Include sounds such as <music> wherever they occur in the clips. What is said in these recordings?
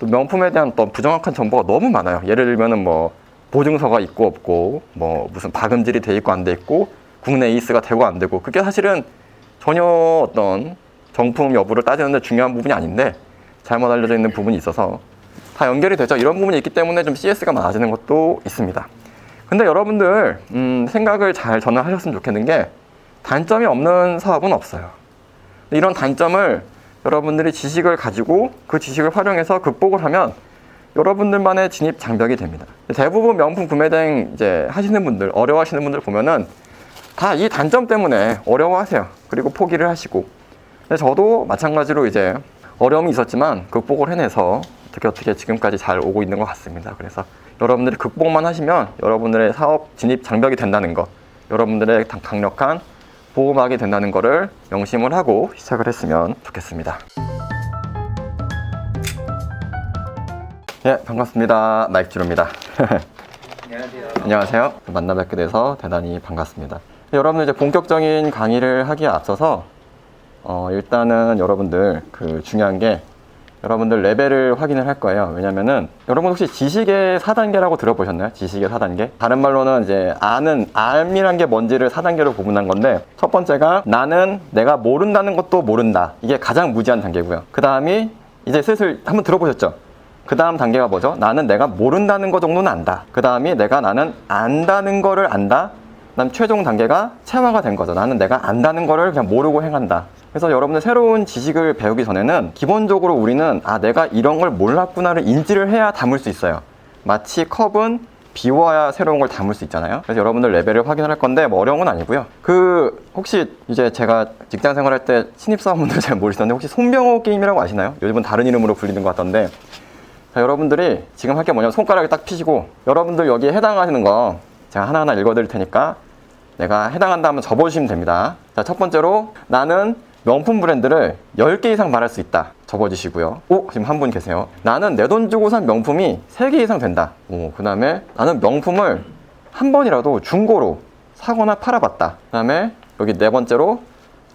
또 명품에 대한 어떤 부정확한 정보가 너무 많아요. 예를 들면은 뭐 보증서가 있고 없고 뭐 무슨 박음질이 돼 있고 안 돼 있고 국내 에이스가 되고 안 되고 그게 사실은 전혀 어떤 정품 여부를 따지는데 중요한 부분이 아닌데 잘못 알려져 있는 부분이 있어서 다 연결이 되죠. 이런 부분이 있기 때문에 좀 CS가 많아지는 것도 있습니다. 근데 여러분들 음, 생각을 잘 전환하셨으면 좋겠는 게 단점이 없는 사업은 없어요. 이런 단점을 여러분들이 지식을 가지고 그 지식을 활용해서 극복을 하면 여러분들만의 진입 장벽이 됩니다. 대부분 명품 구매 대행 이제 하시는 분들, 어려워하시는 분들 보면은 다 이 단점 때문에 어려워하세요. 그리고 포기를 하시고. 근데 저도 마찬가지로 이제 어려움이 있었지만 극복을 해내서 어떻게 어떻게 지금까지 잘 오고 있는 것 같습니다. 그래서 여러분들이 극복만 하시면 여러분들의 사업 진입 장벽이 된다는 거, 여러분들의 강- 강력한 보호막이 된다는 거를 명심을 하고 시작을 했으면 좋겠습니다. 예, 반갑습니다. 나익주로입니다. <laughs> 안녕하세요. 안녕하세요. 만나 뵙게 돼서 대단히 반갑습니다. 여러분들 이제 본격적인 강의를 하기에 앞서서 어, 일단은 여러분들 그 중요한 게 여러분들 레벨을 확인을 할 거예요. 왜냐면은 여러분 혹시 지식의 4단계라고 들어보셨나요? 지식의 4단계? 다른 말로는 이제 아는 알미란 게 뭔지를 4단계로 구분한 건데 첫 번째가 나는 내가 모른다는 것도 모른다. 이게 가장 무지한 단계고요. 그 다음이 이제 슬슬 한번 들어보셨죠? 그 다음 단계가 뭐죠? 나는 내가 모른다는 거 정도는 안다. 그 다음이 내가 나는 안다는 거를 안다. 그 다음 최종 단계가 체화가 된 거죠. 나는 내가 안다는 거를 그냥 모르고 행한다. 그래서 여러분들 새로운 지식을 배우기 전에는 기본적으로 우리는 아, 내가 이런 걸 몰랐구나를 인지를 해야 담을 수 있어요. 마치 컵은 비워야 새로운 걸 담을 수 있잖아요. 그래서 여러분들 레벨을 확인할 건데 뭐 어려운 건 아니고요. 그 혹시 이제 제가 직장 생활할 때 신입사원분들 잘 모르시던데 혹시 손병호 게임이라고 아시나요? 요즘은 다른 이름으로 불리는 것 같던데 자, 여러분들이 지금 할 게 뭐냐면 손가락을 딱 피시고 여러분들 여기에 해당하시는 거 제가 하나하나 읽어드릴 테니까 내가 해당한다 하면 접어주시면 됩니다. 자, 첫 번째로 나는 명품 브랜드를 10개 이상 말할 수 있다. 접어주시고요. 오, 지금 한 분 계세요. 나는 내 돈 주고 산 명품이 3개 이상 된다. 오, 그 다음에 나는 명품을 한 번이라도 중고로 사거나 팔아봤다. 그 다음에 여기 네 번째로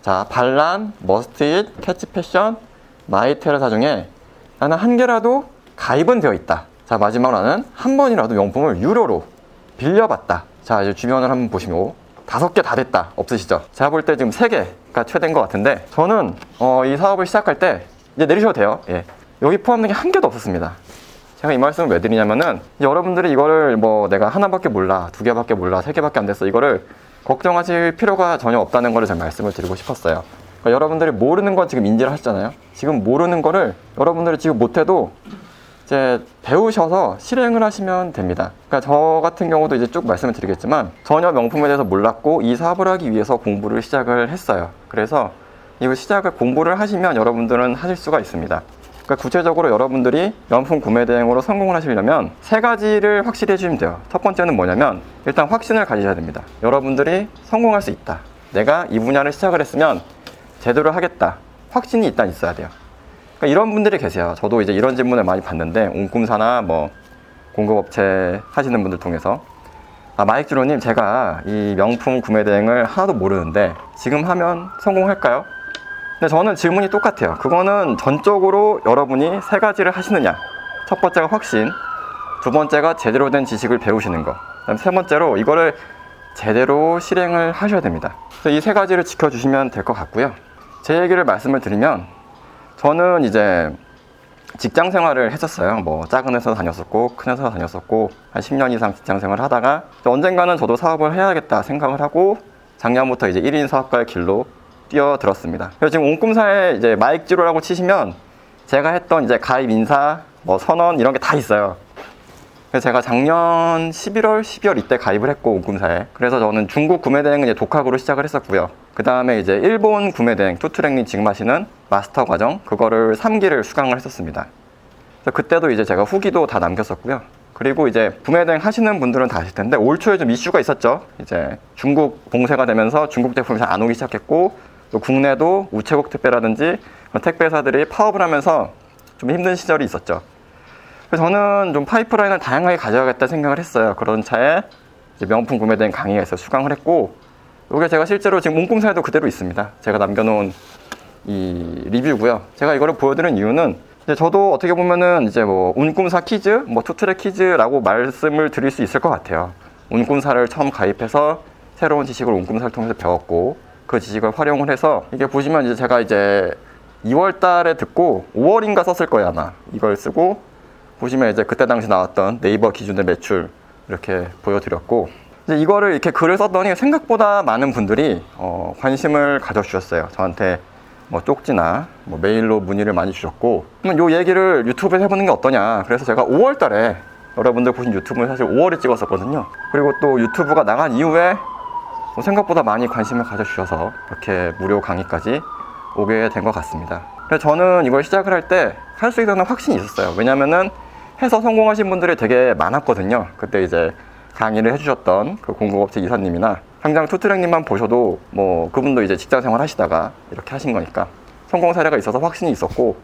자, 반란, 머스트잇, 캐치 패션, 마이테라사 중에 나는 한 개라도 가입은 되어 있다. 자, 마지막으로 나는 한 번이라도 명품을 유료로 빌려봤다. 자, 이제 주변을 한번 보시면 다섯 개 다 됐다. 없으시죠? 제가 볼 때 지금 세 개가 최대인 것 같은데 저는 어, 이 사업을 시작할 때 이제 내리셔도 돼요. 예. 여기 포함된 게 한 개도 없었습니다. 제가 이 말씀을 왜 드리냐면은 여러분들이 이거를 뭐 내가 하나밖에 몰라, 두 개밖에 몰라, 세 개밖에 안 됐어. 이거를 걱정하실 필요가 전혀 없다는 거를 제가 말씀을 드리고 싶었어요. 그러니까 여러분들이 모르는 건 지금 인지를 하셨잖아요. 지금 모르는 거를 여러분들이 지금 못해도 이제 배우셔서 실행을 하시면 됩니다. 그러니까 저 같은 경우도 이제 쭉 말씀을 드리겠지만 전혀 명품에 대해서 몰랐고 이 사업을 하기 위해서 공부를 시작을 했어요. 그래서 이 시작을 공부를 하시면 여러분들은 하실 수가 있습니다. 그러니까 구체적으로 여러분들이 명품 구매 대행으로 성공을 하시려면 세 가지를 확실히 해주시면 돼요. 첫 번째는 뭐냐면 일단 확신을 가지셔야 됩니다. 여러분들이 성공할 수 있다. 내가 이 분야를 시작을 했으면 제대로 하겠다. 확신이 일단 있어야 돼요. 그러니까 이런 분들이 계세요. 저도 이제 이런 질문을 많이 받는데 옹꿈사나 뭐 공급업체 하시는 분들 통해서 아 마익주로님 제가 이 명품 구매 대행을 하나도 모르는데 지금 하면 성공할까요? 근데 저는 질문이 똑같아요. 그거는 전적으로 여러분이 세 가지를 하시느냐. 첫 번째가 확신, 두 번째가 제대로 된 지식을 배우시는 거. 그다음 세 번째로 이거를 제대로 실행을 하셔야 됩니다. 이 세 가지를 지켜주시면 될 것 같고요. 제 얘기를 말씀을 드리면 저는 이제 직장 생활을 했었어요. 뭐 작은 회사 다녔었고 큰 회사 다녔었고 한 10년 이상 직장 생활을 하다가 언젠가는 저도 사업을 해야겠다 생각을 하고 작년부터 이제 1인 사업가의 길로 뛰어들었습니다. 그래서 지금 옹꿈사에 이제 마익지로라고 치시면 제가 했던 이제 가입 인사, 뭐 선언 이런 게 다 있어요. 그래서 제가 작년 11월, 12월 이때 가입을 했고 옹꿈사에 그래서 저는 중국 구매 대행은 이제 독학으로 시작을 했었고요. 그 다음에 이제 일본 구매 대행 투트랙님 지금 하시는 마스터 과정 그거를 3기를 수강을 했었습니다. 그때도 이제 제가 후기도 다 남겼었고요. 그리고 이제 구매대행 하시는 분들은 다 아실 텐데 올 초에 좀 이슈가 있었죠. 이제 중국 봉쇄가 되면서 중국 제품이 잘 안 오기 시작했고 또 국내도 우체국 택배라든지 택배사들이 파업을 하면서 좀 힘든 시절이 있었죠. 그래서 저는 좀 파이프라인을 다양하게 가져가겠다 생각을 했어요. 그런 차에 명품 구매된 있어 수강을 했고, 이게 제가 실제로 지금 몽꿈사에도 그대로 있습니다. 제가 남겨놓은 이 리뷰고요. 제가 이거를 보여드린 이유는 이제 저도 어떻게 보면은 이제 뭐 운꿈사 키즈, 뭐 투트랙 키즈라고 말씀을 드릴 수 있을 것 같아요. 운꿈사를 처음 가입해서 새로운 지식을 운꿈사를 통해서 배웠고 그 지식을 활용을 해서 이게 보시면 이제 제가 이제 2월 달에 듣고 5월인가 썼을 거예요 아마 이걸 쓰고 보시면 이제 그때 당시 나왔던 네이버 기준의 매출 이렇게 보여드렸고 이제 이거를 이렇게 글을 썼더니 생각보다 많은 분들이 어, 관심을 가져주셨어요 저한테 뭐 쪽지나 뭐 메일로 문의를 많이 주셨고 그러면 요 얘기를 유튜브에 해보는 게 어떠냐 그래서 제가 5월 달에 여러분들 보신 유튜브는 사실 5월에 찍었었거든요 그리고 또 유튜브가 나간 이후에 뭐 생각보다 많이 관심을 가져주셔서 이렇게 무료 강의까지 오게 된 것 같습니다. 그래서 저는 이걸 시작을 할 때 할 수 있다는 확신이 있었어요. 왜냐면은 해서 성공하신 분들이 되게 많았거든요. 그때 이제 강의를 해주셨던 그 공급업체 이사님이나 당장 투트랙님만 보셔도 뭐 그분도 이제 직장 생활 하시다가 이렇게 하신 거니까 성공 사례가 있어서 확신이 있었고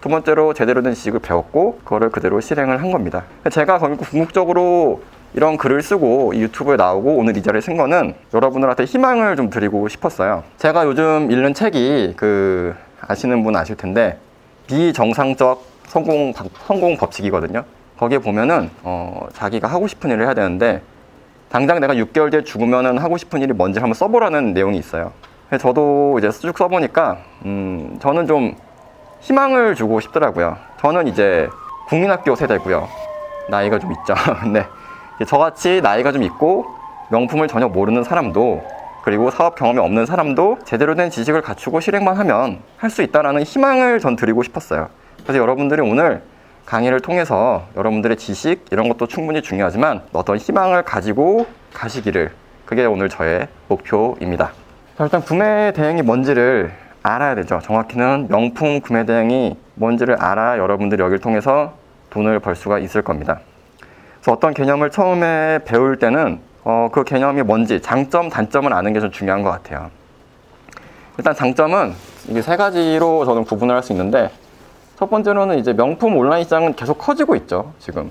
두 번째로 제대로 된 지식을 배웠고 그거를 그대로 실행을 한 겁니다. 제가 궁극적으로 이런 글을 쓰고 이 유튜브에 나오고 오늘 이 자리에 쓴 거는 여러분들한테 희망을 좀 드리고 싶었어요. 제가 요즘 읽는 책이 그 아시는 분 아실 텐데 비정상적 성공 방- 성공 법칙이거든요. 거기에 보면은 어, 자기가 하고 싶은 일을 해야 되는데 당장 내가 6개월 뒤에 죽으면은 하고 싶은 일이 뭔지 한번 써보라는 내용이 있어요. 저도 이제 쭉 써보니까 음, 저는 좀 희망을 주고 싶더라고요. 저는 이제 국민학교 세대고요. 나이가 좀 있죠. 근데 <laughs> 이제 저같이 나이가 좀 있고 명품을 전혀 모르는 사람도 그리고 사업 경험이 없는 사람도 제대로 된 지식을 갖추고 실행만 하면 할 수 있다라는 희망을 전 드리고 싶었어요. 그래서 여러분들이 오늘 강의를 통해서 여러분들의 지식 이런 것도 충분히 중요하지만 어떤 희망을 가지고 가시기를 그게 오늘 저의 목표입니다. 자, 일단 구매 대행이 뭔지를 알아야 되죠. 정확히는 명품 구매 대행이 뭔지를 알아 여러분들이 여기를 통해서 돈을 벌 수가 있을 겁니다. 그래서 어떤 개념을 처음에 배울 때는 어, 그 개념이 뭔지 장점, 단점을 아는 게 좀 중요한 것 같아요. 일단 장점은 이게 세 가지로 저는 구분을 할 수 있는데 첫 번째로는 이제 명품 온라인 시장은 계속 커지고 있죠. 지금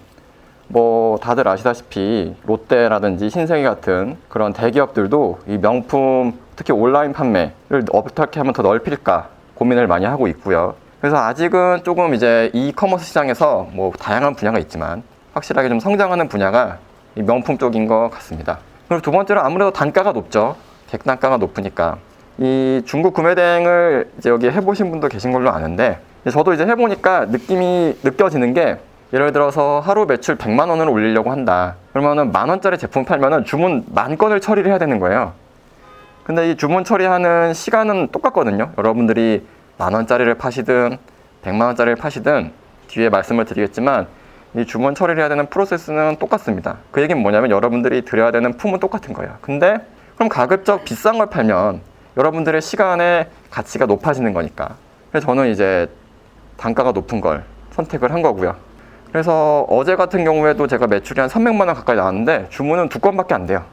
뭐 다들 아시다시피 롯데라든지 신세계 같은 그런 대기업들도 이 명품 특히 온라인 판매를 어떻게 하면 더 넓힐까 고민을 많이 하고 있고요. 그래서 아직은 조금 이제 이커머스 시장에서 뭐 다양한 분야가 있지만 확실하게 좀 성장하는 분야가 이 명품 쪽인 것 같습니다. 그리고 두 번째로 아무래도 단가가 높죠. 객단가가 높으니까 이 중국 구매 대행을 이제 여기 해보신 분도 계신 걸로 아는데 저도 이제 해보니까 느낌이 느껴지는 게 예를 들어서 하루 매출 100만 원을 올리려고 한다. 그러면은 만 원짜리 제품 팔면은 주문 만 건을 처리를 해야 되는 거예요. 근데 이 주문 처리하는 시간은 똑같거든요. 여러분들이 만 원짜리를 파시든 100만 원짜리를 파시든 뒤에 말씀을 드리겠지만 이 주문 처리를 해야 되는 프로세스는 똑같습니다. 그 얘기는 뭐냐면 여러분들이 드려야 되는 품은 똑같은 거예요. 근데 그럼 가급적 비싼 걸 팔면 여러분들의 시간의 가치가 높아지는 거니까. 그래서 저는 이제 단가가 높은 걸 선택을 한 거고요. 그래서 어제 같은 경우에도 제가 매출이 한 300만 원 가까이 나왔는데 주문은 두 건밖에 안 돼요.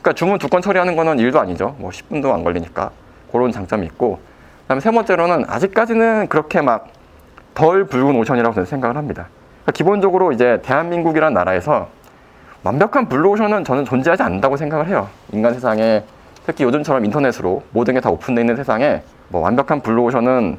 그러니까 주문 두 건 처리하는 거는 일도 아니죠. 뭐 10분도 안 걸리니까 그런 장점이 있고. 그다음에 세 번째로는 아직까지는 그렇게 막 덜 붉은 오션이라고 저는 생각을 합니다. 그러니까 기본적으로 이제 대한민국이라는 나라에서 완벽한 블루오션은 저는 존재하지 않는다고 생각을 해요. 인간 세상에 특히 요즘처럼 인터넷으로 모든 게 다 오픈되어 있는 세상에 뭐 완벽한 블루오션은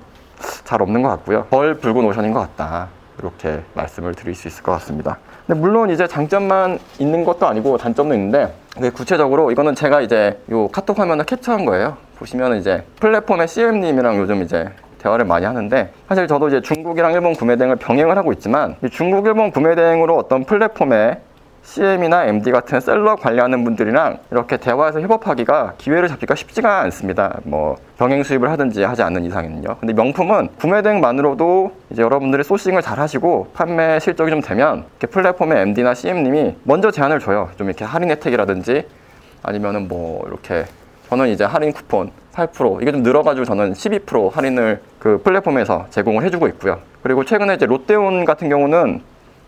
잘 없는 것 같고요. 덜 붉은 오션인 것 같다. 이렇게 말씀을 드릴 수 있을 것 같습니다. 근데 물론 이제 장점만 있는 것도 아니고 단점도 있는데 구체적으로 이거는 제가 이제 요 카톡 화면을 캡처한 거예요. 보시면 이제 플랫폼의 CM님이랑 요즘 이제 대화를 많이 하는데 사실 저도 이제 중국이랑 일본 구매 대행을 병행을 하고 있지만 이 중국 일본 구매 대행으로 어떤 플랫폼에 CM이나 MD 같은 셀러 관리하는 분들이랑 이렇게 대화해서 협업하기가 기회를 잡기가 쉽지가 않습니다. 뭐 병행 수입을 하든지 하지 않는 이상은요. 근데 명품은 구매 대행만으로도 이제 여러분들이 소싱을 잘 하시고 판매 실적이 좀 되면 이렇게 플랫폼의 MD나 CM님이 먼저 제안을 줘요. 좀 이렇게 할인 혜택이라든지 아니면은 뭐 이렇게 저는 이제 할인 쿠폰 8% 이게 좀 늘어가지고 저는 12% 할인을 그 플랫폼에서 제공을 해주고 있고요. 그리고 최근에 이제 롯데온 같은 경우는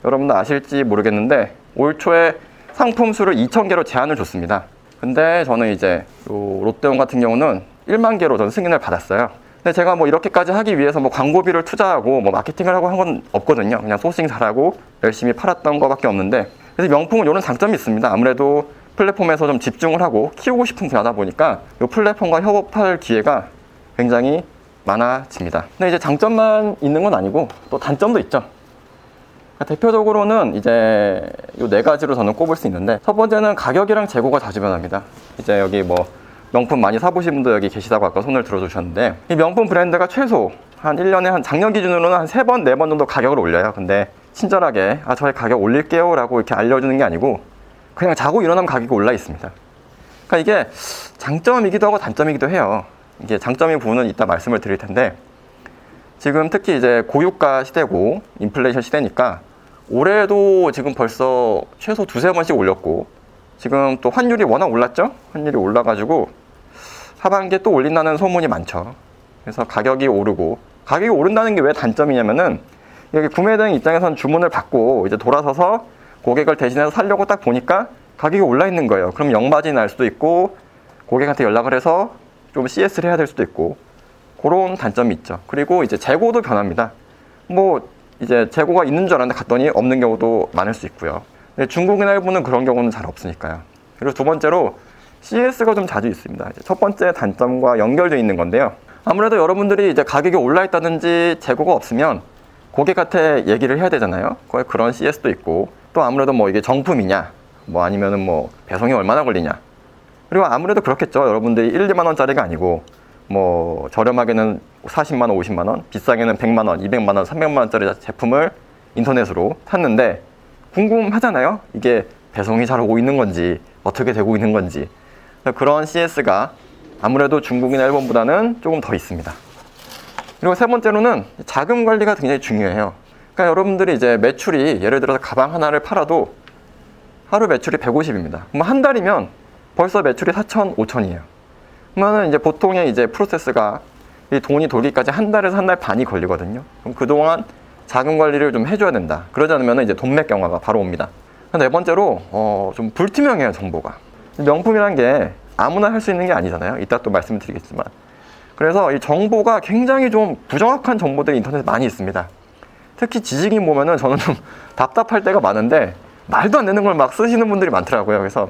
여러분들 아실지 모르겠는데 올 초에 상품 수를 2,000개로 제한을 줬습니다. 근데 저는 이제 요 롯데온 같은 경우는 1만 개로 저는 승인을 받았어요. 근데 제가 뭐 이렇게까지 하기 위해서 뭐 광고비를 투자하고 뭐 마케팅을 하고 한 건 없거든요. 그냥 소싱 잘하고 열심히 팔았던 거밖에 없는데 그래서 명품은 이런 장점이 있습니다. 아무래도 플랫폼에서 좀 집중을 하고 키우고 싶은 분야다 보니까 이 플랫폼과 협업할 기회가 굉장히 많아집니다. 근데 이제 장점만 있는 건 아니고 또 단점도 있죠. 그러니까 대표적으로는 이제 요네 가지로 저는 꼽을 수 있는데 첫 번째는 가격이랑 재고가 자주 변합니다. 이제 여기 뭐 명품 많이 사보신 분도 여기 계시다고 아까 손을 들어주셨는데 이 명품 브랜드가 최소 한 1년에 한 작년 기준으로는 한세 번, 네번 정도 가격을 올려요. 근데 친절하게 아 저희 가격 올릴게요 라고 이렇게 알려주는 게 아니고 그냥 자고 일어나면 가격이 올라 있습니다. 그러니까 이게 장점이기도 하고 단점이기도 해요. 이게 장점의 부분은 이따 말씀을 드릴 텐데 지금 특히 이제 고유가 시대고 인플레이션 시대니까 올해도 지금 벌써 최소 두세 번씩 올렸고 지금 또 환율이 워낙 올랐죠? 환율이 올라가지고 하반기에 또 올린다는 소문이 많죠. 그래서 가격이 오르고 가격이 오른다는 게 왜 단점이냐면은 여기 구매대행 입장에선 주문을 받고 이제 돌아서서 고객을 대신해서 살려고 딱 보니까 가격이 올라 있는 거예요. 그럼 영마진이 날 수도 있고 고객한테 연락을 해서 좀 CS를 해야 될 수도 있고 그런 단점이 있죠. 그리고 이제 재고도 변합니다. 뭐 이제 재고가 있는 줄 알았는데 갔더니 없는 경우도 많을 수 있고요. 근데 중국이나 일본은 그런 경우는 잘 없으니까요. 그리고 두 번째로 CS가 좀 자주 있습니다. 첫 번째 단점과 연결되어 있는 건데요. 아무래도 여러분들이 이제 가격이 올라 있다든지 재고가 없으면 고객한테 얘기를 해야 되잖아요. 거의 그런 CS도 있고 또 아무래도 뭐 이게 정품이냐 뭐 아니면은 뭐 배송이 얼마나 걸리냐 그리고 아무래도 그렇겠죠. 여러분들이 1, 2만 원짜리가 아니고 뭐 저렴하게는 40만 원, 50만 원, 비싸게는 100만 원, 200만 원, 300만 원짜리 제품을 인터넷으로 샀는데 궁금하잖아요. 이게 배송이 잘 오고 있는 건지 어떻게 되고 있는 건지 그런 CS가 아무래도 중국이나 일본보다는 조금 더 있습니다. 그리고 세 번째로는 자금 관리가 굉장히 중요해요. 그러니까 여러분들이 이제 매출이 예를 들어서 가방 하나를 팔아도 하루 매출이 150입니다. 그럼 한 달이면 벌써 매출이 4천, 5천이에요. 그러면은 이제 보통의 이제 프로세스가 이 돈이 돌기까지 한 달에서 한 달 반이 걸리거든요. 그럼 그동안 자금 관리를 좀 해줘야 된다. 그러지 않으면 이제 돈맥 경화가 바로 옵니다. 네 번째로 어, 좀 불투명해요 정보가. 명품이란 게 아무나 할 수 있는 게 아니잖아요. 이따 또 말씀드리겠지만. 그래서 이 정보가 굉장히 좀 부정확한 정보들이 인터넷에 많이 있습니다. 특히 지식인 보면은 저는 좀 <laughs> 답답할 때가 많은데 말도 안 되는 걸 막 쓰시는 분들이 많더라고요. 그래서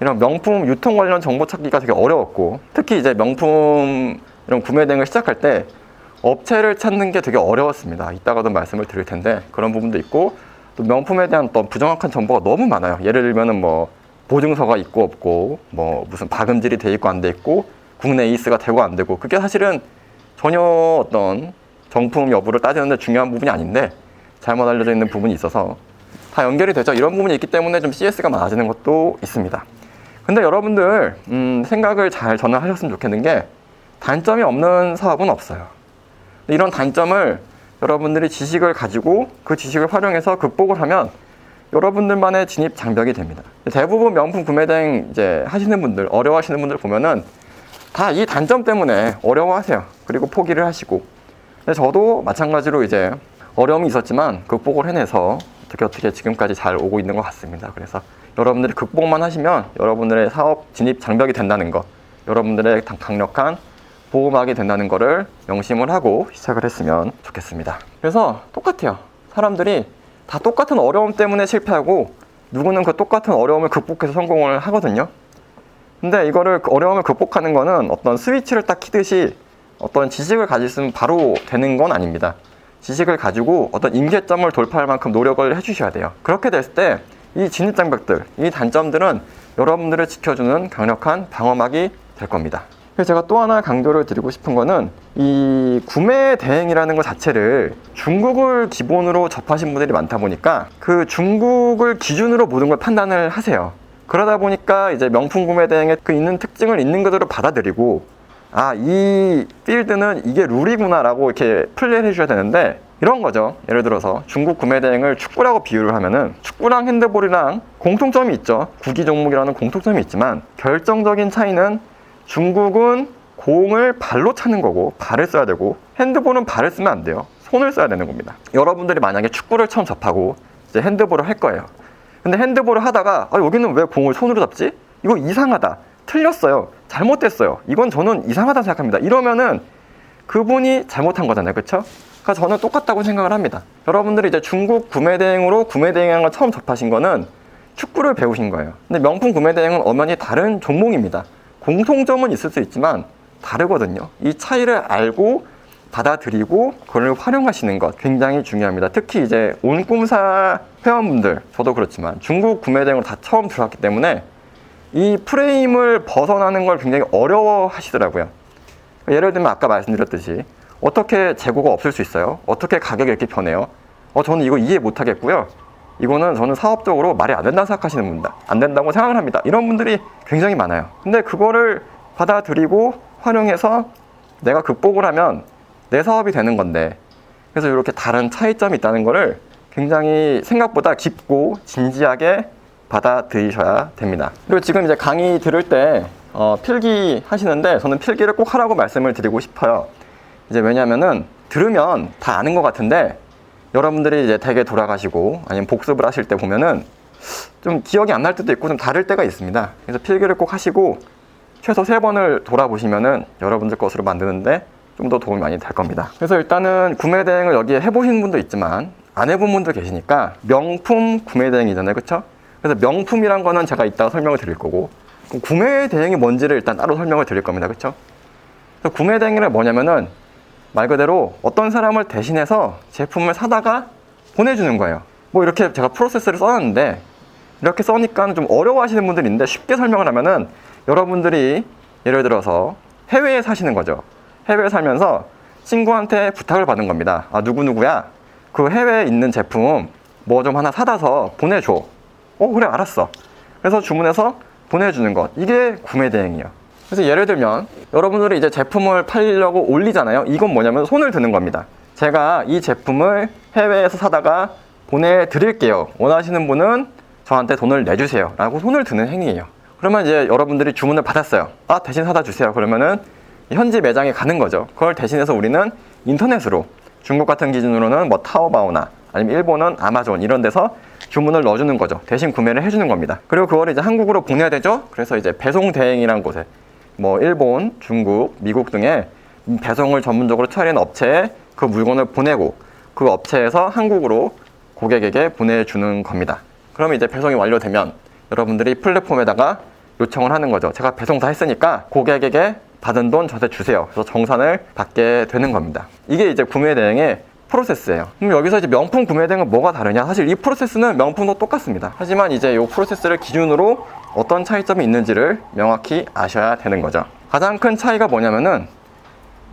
이런 명품 유통 관련 정보 찾기가 되게 어려웠고 특히 이제 명품 이런 구매 등을 시작할 때 업체를 찾는 게 되게 어려웠습니다. 이따가도 말씀을 드릴 텐데 그런 부분도 있고 또 명품에 대한 어떤 부정확한 정보가 너무 많아요. 예를 들면은 뭐 보증서가 있고 없고 뭐 무슨 박음질이 돼 있고 안 돼 있고 국내 에이스가 되고 안 되고 그게 사실은 전혀 어떤 정품 여부를 따지는데 중요한 부분이 아닌데 잘못 알려져 있는 부분이 있어서 다 연결이 되죠. 이런 부분이 있기 때문에 좀 CS가 많아지는 것도 있습니다. 근데 여러분들 음, 생각을 잘 전환하셨으면 좋겠는 게 단점이 없는 사업은 없어요. 이런 단점을 여러분들이 지식을 가지고 그 지식을 활용해서 극복을 하면 여러분들만의 진입 장벽이 됩니다. 대부분 명품 구매등 이제 하시는 분들, 어려워하시는 분들 보면은 다 이 단점 때문에 어려워하세요. 그리고 포기를 하시고. 근데 저도 마찬가지로 이제 어려움이 있었지만 극복을 해내서 어떻게 어떻게 지금까지 잘 오고 있는 것 같습니다. 그래서 여러분들이 극복만 하시면 여러분들의 사업 진입 장벽이 된다는 거, 여러분들의 강력한 보호막이 된다는 거를 명심을 하고 시작을 했으면 좋겠습니다. 그래서 똑같아요. 사람들이 다 똑같은 어려움 때문에 실패하고 누구는 그 똑같은 어려움을 극복해서 성공을 하거든요. 근데 이거를 그 어려움을 극복하는 거는 어떤 스위치를 딱 키듯이 어떤 지식을 가지면 바로 되는 건 아닙니다. 지식을 가지고 어떤 임계점을 돌파할 만큼 노력을 해주셔야 돼요. 그렇게 됐을 때 이 진입장벽들, 이 단점들은 여러분들을 지켜주는 강력한 방어막이 될 겁니다. 그래서 제가 또 하나 강조를 드리고 싶은 거는 이 구매 대행이라는 것 자체를 중국을 기본으로 접하신 분들이 많다 보니까 그 중국을 기준으로 모든 걸 판단을 하세요. 그러다 보니까 이제 명품 구매 대행의 그 있는 특징을 있는 그대로 받아들이고 아, 이 필드는 이게 룰이구나라고 이렇게 플레이를 해줘야 되는데 이런 거죠. 예를 들어서 중국 구매 대행을 축구라고 비유를 하면은 축구랑 핸드볼이랑 공통점이 있죠. 구기 종목이라는 공통점이 있지만 결정적인 차이는 중국은 공을 발로 차는 거고 발을 써야 되고 핸드볼은 발을 쓰면 안 돼요. 손을 써야 되는 겁니다. 여러분들이 만약에 축구를 처음 접하고 이제 핸드볼을 할 거예요. 근데 핸드볼을 하다가 아, 여기는 왜 공을 손으로 잡지? 이거 이상하다. 틀렸어요. 잘못됐어요. 이건 저는 이상하다 생각합니다. 이러면은 그분이 잘못한 거잖아요. 그렇죠? 그러니까 저는 똑같다고 생각을 합니다. 여러분들이 이제 중국 구매 대행으로 구매 대행을 처음 접하신 거는 축구를 배우신 거예요. 근데 명품 구매 대행은 엄연히 다른 종목입니다. 공통점은 있을 수 있지만 다르거든요. 이 차이를 알고 받아들이고 그걸 활용하시는 것 굉장히 중요합니다. 특히 이제 온 꿈사 회원분들 저도 그렇지만 중국 구매 대행으로 다 처음 들어왔기 때문에 이 프레임을 벗어나는 걸 굉장히 어려워 하시더라고요. 예를 들면 아까 말씀드렸듯이 어떻게 재고가 없을 수 있어요? 어떻게 가격이 이렇게 변해요? 어, 저는 이거 이해 못 하겠고요. 이거는 저는 사업적으로 말이 안 된다고 생각하시는 분들, 안 된다고 생각을 합니다. 이런 분들이 굉장히 많아요. 근데 그거를 받아들이고 활용해서 내가 극복을 하면 내 사업이 되는 건데 그래서 이렇게 다른 차이점이 있다는 거를 굉장히 생각보다 깊고 진지하게 받아들이셔야 됩니다. 그리고 지금 이제 강의 들을 때 어, 필기 하시는데 저는 필기를 꼭 하라고 말씀을 드리고 싶어요. 이제 왜냐면은 들으면 다 아는 것 같은데 여러분들이 이제 댁에 돌아가시고 아니면 복습을 하실 때 보면은 좀 기억이 안 날 때도 있고 좀 다를 때가 있습니다. 그래서 필기를 꼭 하시고 최소 세 번을 돌아보시면은 여러분들 것으로 만드는데 좀 더 도움이 많이 될 겁니다. 그래서 일단은 구매 대행을 여기에 해보신 분도 있지만 안 해본 분도 계시니까 명품 구매 대행이잖아요, 그렇죠? 그래서 명품이란 거는 제가 이따가 설명을 드릴 거고 구매 대행이 뭔지를 일단 따로 설명을 드릴 겁니다, 그렇죠? 구매 대행이란 뭐냐면은 말 그대로 어떤 사람을 대신해서 제품을 사다가 보내주는 거예요. 뭐 이렇게 제가 프로세스를 써놨는데 이렇게 써니까 좀 어려워하시는 분들이 있는데 쉽게 설명을 하면은 여러분들이 예를 들어서 해외에 사시는 거죠. 해외에 살면서 친구한테 부탁을 받은 겁니다. 아, 누구누구야. 그 해외에 있는 제품 뭐 좀 하나 사다서 보내줘. 어, 그래, 알았어. 그래서 주문해서 보내주는 것. 이게 구매 대행이에요. 그래서 예를 들면 여러분들이 이제 제품을 팔려고 올리잖아요. 이건 뭐냐면 손을 드는 겁니다. 제가 이 제품을 해외에서 사다가 보내드릴게요. 원하시는 분은 저한테 돈을 내주세요. 라고 손을 드는 행위예요. 그러면 이제 여러분들이 주문을 받았어요. 아, 대신 사다 주세요. 그러면은 현지 매장에 가는 거죠. 그걸 대신해서 우리는 인터넷으로 중국 같은 기준으로는 뭐 타오바오나 아니면 일본은 아마존 이런 데서 주문을 넣어주는 거죠. 대신 구매를 해주는 겁니다. 그리고 그걸 이제 한국으로 보내야 되죠. 그래서 이제 배송 대행이라는 곳에 뭐 일본, 중국, 미국 등의 배송을 전문적으로 처리한 업체에 그 물건을 보내고 그 업체에서 한국으로 고객에게 보내주는 겁니다. 그러면 이제 배송이 완료되면 여러분들이 플랫폼에다가 요청을 하는 거죠. 제가 배송 다 했으니까 고객에게 받은 돈 저한테 주세요. 그래서 정산을 받게 되는 겁니다. 이게 이제 구매 대행의 프로세스예요. 그럼 여기서 이제 명품 구매 대행은 뭐가 다르냐? 사실 이 프로세스는 명품도 똑같습니다. 하지만 이제 이 프로세스를 기준으로 어떤 차이점이 있는지를 명확히 아셔야 되는 거죠. 가장 큰 차이가 뭐냐면은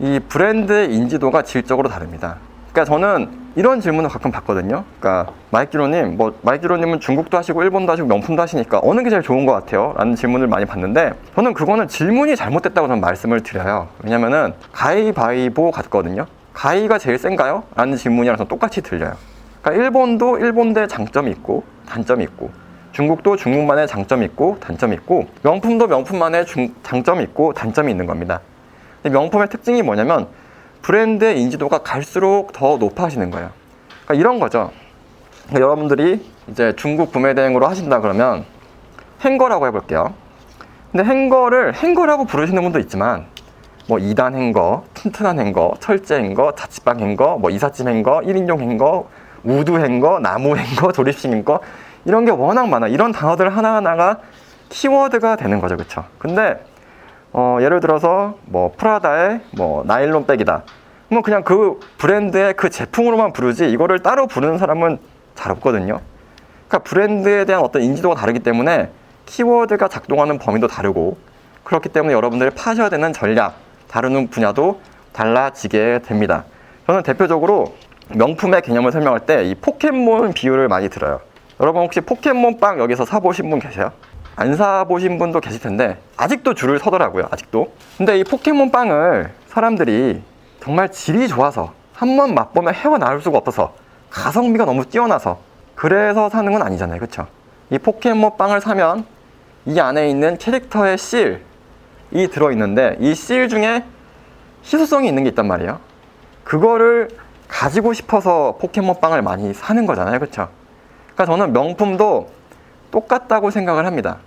이 브랜드의 인지도가 질적으로 다릅니다. 그러니까 저는 이런 질문을 가끔 받거든요. 그러니까 마이키로님, 뭐 마이키로님은 중국도 하시고 일본도 하시고 명품도 하시니까 어느 게 제일 좋은 것 같아요? 라는 질문을 많이 받는데 저는 그거는 질문이 잘못됐다고 저는 말씀을 드려요. 왜냐면은 가위바위보 같거든요. 가위가 제일 센가요? 라는 질문이랑 전 똑같이 들려요. 그러니까 일본도 일본의 장점이 있고 단점이 있고 중국도 중국만의 장점이 있고 단점이 있고 명품도 명품만의 중- 장점이 있고 단점이 있는 겁니다. 명품의 특징이 뭐냐면 브랜드의 인지도가 갈수록 더 높아지는 거예요. 그러니까 이런 거죠. 그러니까 여러분들이 이제 중국 구매 대행으로 하신다 그러면 행거라고 해볼게요. 근데 행거를 행거라고 부르시는 분도 있지만 뭐 2단 행거, 튼튼한 행거, 철제 행거, 자취방 행거, 뭐 이삿짐 행거, 1인용 행거, 우드 행거, 나무 행거, <laughs> 조립식 행거 이런 게 워낙 많아. 이런 단어들 하나하나가 키워드가 되는 거죠. 그쵸? 근데 어, 예를 들어서 뭐 프라다의 뭐 나일론 백이다. 그러면 그냥 그 브랜드의 그 제품으로만 부르지 이거를 따로 부르는 사람은 잘 없거든요. 그러니까 브랜드에 대한 어떤 인지도가 다르기 때문에 키워드가 작동하는 범위도 다르고 그렇기 때문에 여러분들이 파셔야 되는 전략, 다루는 분야도 달라지게 됩니다. 저는 대표적으로 명품의 개념을 설명할 때 이 포켓몬 비유를 많이 들어요. 여러분 혹시 포켓몬 빵 여기서 사보신 분 계세요? 안 사보신 분도 계실 텐데 아직도 줄을 서더라고요 아직도. 근데 이 포켓몬 빵을 사람들이 정말 질이 좋아서 한 번 맛보면 헤어나올 수가 없어서 가성비가 너무 뛰어나서 그래서 사는 건 아니잖아요 그쵸? 이 포켓몬 빵을 사면 이 안에 있는 캐릭터의 실이 들어있는데 이 실 중에 희소성이 있는 게 있단 말이에요. 그거를 가지고 싶어서 포켓몬 빵을 많이 사는 거잖아요 그쵸 그러니까 저는 명품도 똑같다고 생각을 합니다.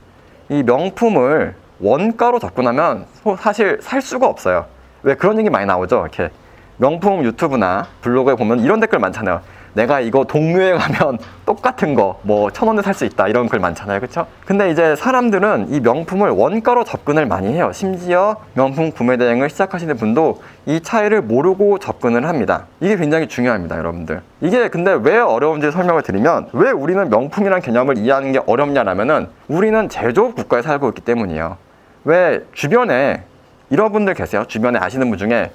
이 명품을 원가로 접근하면 소- 사실 살 수가 없어요. 왜 그런 얘기 많이 나오죠? 이렇게 명품 유튜브나 블로그에 보면 이런 댓글 많잖아요. 내가 이거 동묘에 가면 <laughs> 똑같은 거 뭐 천 원에 살 수 있다 이런 글 많잖아요. 그쵸? 근데 이제 사람들은 이 명품을 원가로 접근을 많이 해요. 심지어 명품 구매 대행을 시작하시는 분도 이 차이를 모르고 접근을 합니다. 이게 굉장히 중요합니다 여러분들. 이게 근데 왜 어려운지 설명을 드리면 왜 우리는 명품이란 개념을 이해하는 게 어렵냐라면은 우리는 제조업 국가에 살고 있기 때문이에요. 왜 주변에 이런 분들 계세요? 주변에 아시는 분 중에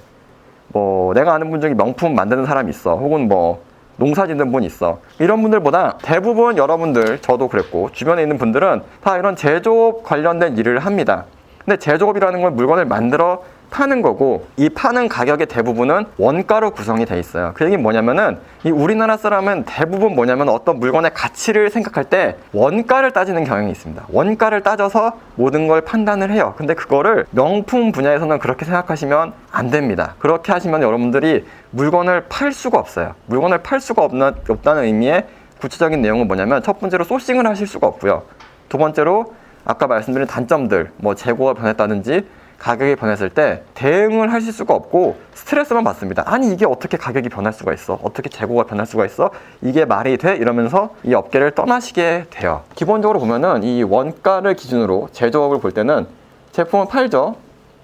뭐 내가 아는 분 중에 명품 만드는 사람이 있어. 혹은 뭐 농사 짓는 분 있어. 이런 분들보다 대부분 여러분들 저도 그랬고 주변에 있는 분들은 다 이런 제조업 관련된 일을 합니다. 근데 제조업이라는 건 물건을 만들어 파는 거고 이 파는 가격의 대부분은 원가로 구성이 돼 있어요. 그 얘기는 뭐냐면은 이 우리나라 사람은 대부분 뭐냐면 어떤 물건의 가치를 생각할 때 원가를 따지는 경향이 있습니다. 원가를 따져서 모든 걸 판단을 해요. 근데 그거를 명품 분야에서는 그렇게 생각하시면 안 됩니다. 그렇게 하시면 여러분들이 물건을 팔 수가 없어요. 물건을 팔 수가 없나, 없다는 의미의 구체적인 내용은 뭐냐면 첫 번째로 소싱을 하실 수가 없고요. 두 번째로 아까 말씀드린 단점들 뭐 재고가 변했다든지 가격이 변했을 때 대응을 하실 수가 없고 스트레스만 받습니다. 아니 이게 어떻게 가격이 변할 수가 있어? 어떻게 재고가 변할 수가 있어? 이게 말이 돼? 이러면서 이 업계를 떠나시게 돼요. 기본적으로 보면은 이 원가를 기준으로 제조업을 볼 때는 제품을 팔죠.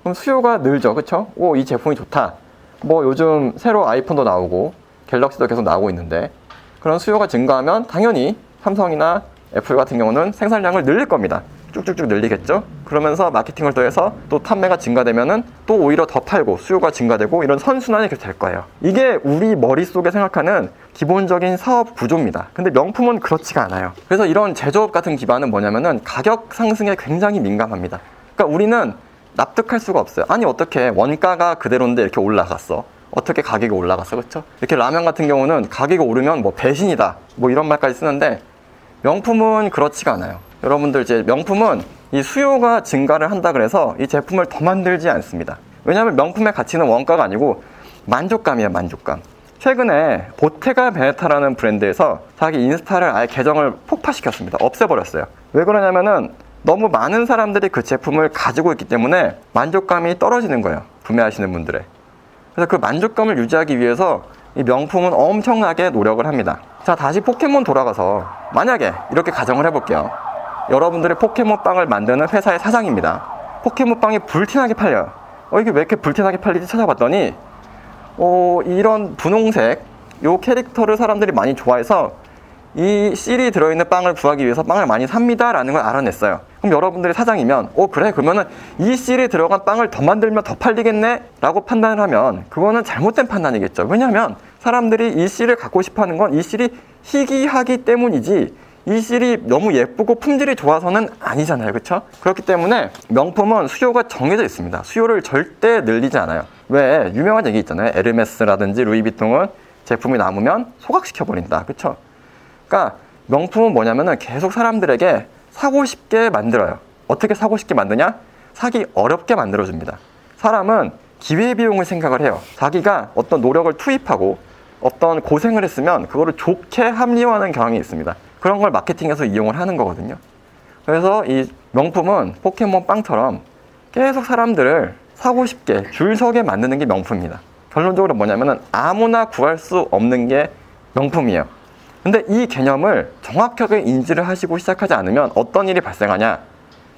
그럼 수요가 늘죠. 그쵸? 오, 이 제품이 좋다. 뭐 요즘 새로 아이폰도 나오고 갤럭시도 계속 나오고 있는데 그런 수요가 증가하면 당연히 삼성이나 애플 같은 경우는 생산량을 늘릴 겁니다. 쭉쭉쭉 늘리겠죠? 그러면서 마케팅을 더해서 또 판매가 증가되면은 또 오히려 더 팔고 수요가 증가되고 이런 선순환이 계속 될 거예요. 이게 우리 머릿속에 생각하는 기본적인 사업 구조입니다. 근데 명품은 그렇지가 않아요. 그래서 이런 제조업 같은 기반은 뭐냐면은 가격 상승에 굉장히 민감합니다. 그러니까 우리는 납득할 수가 없어요. 아니 어떻게 원가가 그대로인데 이렇게 올라갔어? 어떻게 가격이 올라갔어? 그렇죠? 이렇게 라면 같은 경우는 가격이 오르면 뭐 배신이다. 뭐 이런 말까지 쓰는데 명품은 그렇지가 않아요. 여러분들 이제 명품은 이 수요가 증가를 한다 그래서 이 제품을 더 만들지 않습니다. 왜냐하면 명품의 가치는 원가가 아니고 만족감이에요, 만족감. 최근에 보테가 베네타라는 브랜드에서 자기 인스타를 아예 계정을 폭파시켰습니다. 없애버렸어요. 왜 그러냐면은 너무 많은 사람들이 그 제품을 가지고 있기 때문에 만족감이 떨어지는 거예요. 구매하시는 분들의. 그래서 그 만족감을 유지하기 위해서 이 명품은 엄청나게 노력을 합니다. 자, 다시 포켓몬 돌아가서 만약에 이렇게 가정을 해볼게요. 여러분들이 포켓몬 빵을 만드는 회사의 사장입니다. 포켓몬 빵이 불티나게 팔려요. 어, 이게 왜 이렇게 불티나게 팔리지 찾아봤더니, 어, 이런 분홍색, 요 캐릭터를 사람들이 많이 좋아해서 이 실이 들어있는 빵을 구하기 위해서 빵을 많이 삽니다 라는 걸 알아냈어요. 그럼 여러분들이 사장이면, 어, 그래? 그러면은 이 실이 들어간 빵을 더 만들면 더 팔리겠네? 라고 판단을 하면 그거는 잘못된 판단이겠죠. 왜냐하면 사람들이 이 실을 갖고 싶어 하는 건이 실이 희귀하기 때문이지 이 실이 너무 예쁘고 품질이 좋아서는 아니잖아요. 그렇죠? 그렇기 때문에 명품은 수요가 정해져 있습니다. 수요를 절대 늘리지 않아요. 왜? 유명한 얘기 있잖아요. 에르메스라든지 루이비통은 제품이 남으면 소각시켜 버린다. 그렇죠? 그러니까 명품은 뭐냐면은 계속 사람들에게 사고 싶게 만들어요. 어떻게 사고 싶게 만드냐? 사기 어렵게 만들어 줍니다. 사람은 기회 비용을 생각을 해요. 자기가 어떤 노력을 투입하고 어떤 고생을 했으면 그거를 좋게 합리화하는 경향이 있습니다. 그런 걸 마케팅에서 이용을 하는 거거든요. 그래서 이 명품은 포켓몬 빵처럼 계속 사람들을 사고 싶게 줄 서게 만드는 게 명품입니다. 결론적으로 뭐냐면은 아무나 구할 수 없는 게 명품이에요. 근데 이 개념을 정확하게 인지를 하시고 시작하지 않으면 어떤 일이 발생하냐?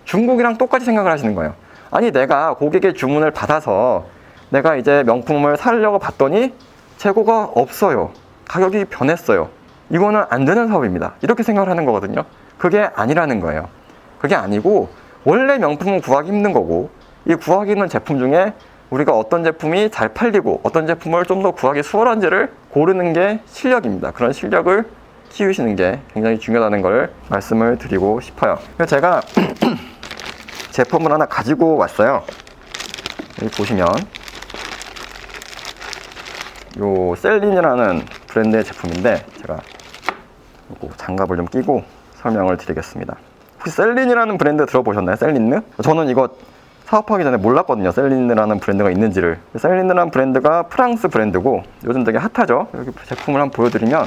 중국이랑 똑같이 생각을 하시는 거예요. 아니, 내가 고객의 주문을 받아서 내가 이제 명품을 사려고 봤더니 재고가 없어요. 가격이 변했어요. 이거는 안 되는 사업입니다. 이렇게 생각을 하는 거거든요. 그게 아니라는 거예요. 그게 아니고 원래 명품은 구하기 힘든 거고 이 구하기 힘든 제품 중에 우리가 어떤 제품이 잘 팔리고 어떤 제품을 좀 더 구하기 수월한지를 고르는 게 실력입니다. 그런 실력을 키우시는 게 굉장히 중요하다는 걸 말씀을 드리고 싶어요. 제가 <clears throat> 제품을 하나 가지고 왔어요. 여기 보시면 요 셀린이라는 브랜드의 제품인데 제가 장갑을 좀 끼고 설명을 드리겠습니다. 혹시 셀린이라는 브랜드 들어보셨나요? 셀린느? 저는 이거 사업하기 전에 몰랐거든요. 셀린느라는 브랜드가 있는지를. 셀린느라는 브랜드가 프랑스 브랜드고 요즘 되게 핫하죠. 여기 제품을 한번 보여드리면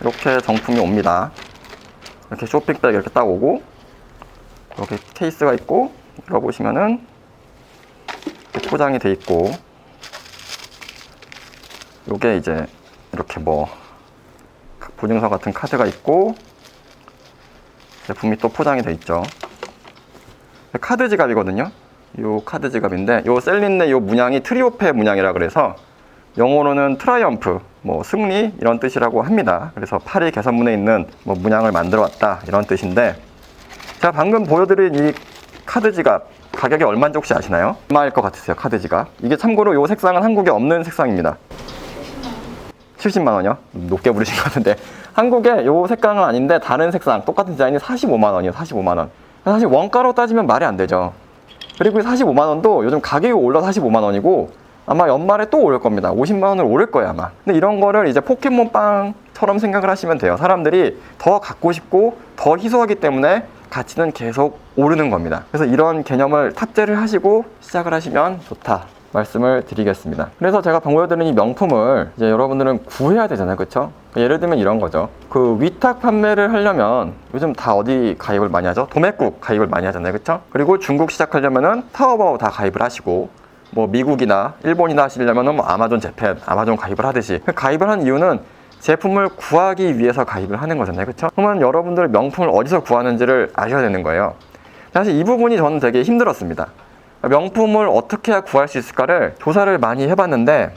이렇게 정품이 옵니다. 이렇게 쇼핑백 이렇게 딱 오고 이렇게 케이스가 있고 열어보시면은 포장이 돼 있고 요게 이제 이렇게 뭐 보증서 같은 카드가 있고 제품이 또 포장이 돼 있죠. 카드 지갑이거든요. 요 카드 지갑인데 요 셀린네 요 문양이 트리오페 문양이라 그래서 영어로는 트라이엄프, 뭐 승리 이런 뜻이라고 합니다. 그래서 파리 개선문에 있는 뭐 문양을 만들어 왔다 이런 뜻인데 제가 방금 보여드린 이 카드 지갑 가격이 얼마인지 혹시 아시나요? 얼마일 것 같으세요? 카드 지갑. 이게 참고로 요 색상은 한국에 없는 색상입니다. 70만 원이요? 높게 부르신 것 같은데. <laughs> 한국에 요 색깔은 아닌데 다른 색상 똑같은 디자인이 45만 원이요 45만 원. 사실 원가로 따지면 말이 안 되죠. 그리고 이 45만 원도 요즘 가격이 올라 45만 원이고 아마 연말에 또 오를 겁니다. 50만 원을 오를 거예요 아마. 근데 이런 거를 이제 포켓몬 빵처럼 생각을 하시면 돼요. 사람들이 더 갖고 싶고 더 희소하기 때문에 가치는 계속 오르는 겁니다. 그래서 이런 개념을 탑재를 하시고 시작을 하시면 좋다 말씀을 드리겠습니다. 그래서 제가 보여드리는 이 명품을 이제 여러분들은 구해야 되잖아요. 그쵸? 예를 들면 이런 거죠. 그 위탁 판매를 하려면 요즘 다 어디 가입을 많이 하죠? 도매국 가입을 많이 하잖아요. 그쵸? 그리고 중국 시작하려면은 타오바오 다 가입을 하시고 뭐 미국이나 일본이나 하시려면은 뭐 아마존 재팬, 아마존 가입을 하듯이 그 가입을 한 이유는 제품을 구하기 위해서 가입을 하는 거잖아요. 그쵸? 그러면 여러분들 명품을 어디서 구하는지를 아셔야 되는 거예요. 사실 이 부분이 저는 되게 힘들었습니다. 명품을 어떻게 구할 수 있을까를 조사를 많이 해봤는데